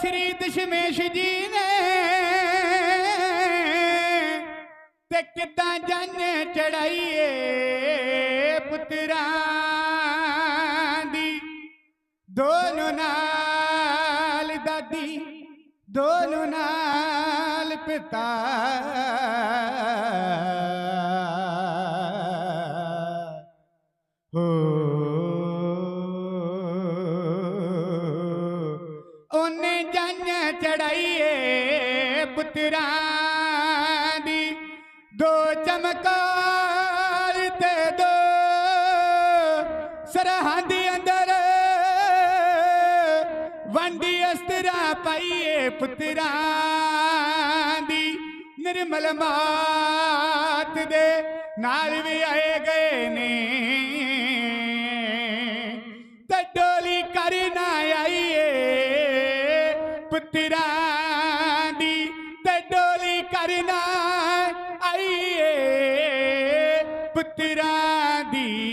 ਸ੍ਰੀ ਦਸ਼ਮੇਸ਼ ਜੀ ਨੇ ਤੇ ਕਿੱਦਾਂ ਜੰਨ ਚੜਾਈਏ ਪੁੱਤਰਾਂ ਦੀ? ਦੋਨੋਂ ਨਾਲ ਦਾਦੀ, ਦੋਨੋਂ ਨਾਲ ਪਿਤਾ। ਹੋ ਚੜਾਈਏ ਪੁੱਤਰਾਂ ਦੀ। ਦੋ ਚਮਕਾਰ ਤੇ ਦੋ ਸਰਹੰਦ ਅੰਦਰ। ਵੰਡੀ ਅਸਤਰਾ ਪਾਈਏ ਪੁੱਤਰਾਂ ਦੀ। ਨਿਰਮਲ ਮਾਤ ਦੇ ਨਾਲ ਵੀ ਆਏ ਗਏ ਨੇ। ਪੁੱਤਰਾ ਦੀ ਤੇ ਡੋਲੀ ਕਰਨਾ ਆਈਏ। ਪੁੱਤਰਾਂ ਦੀ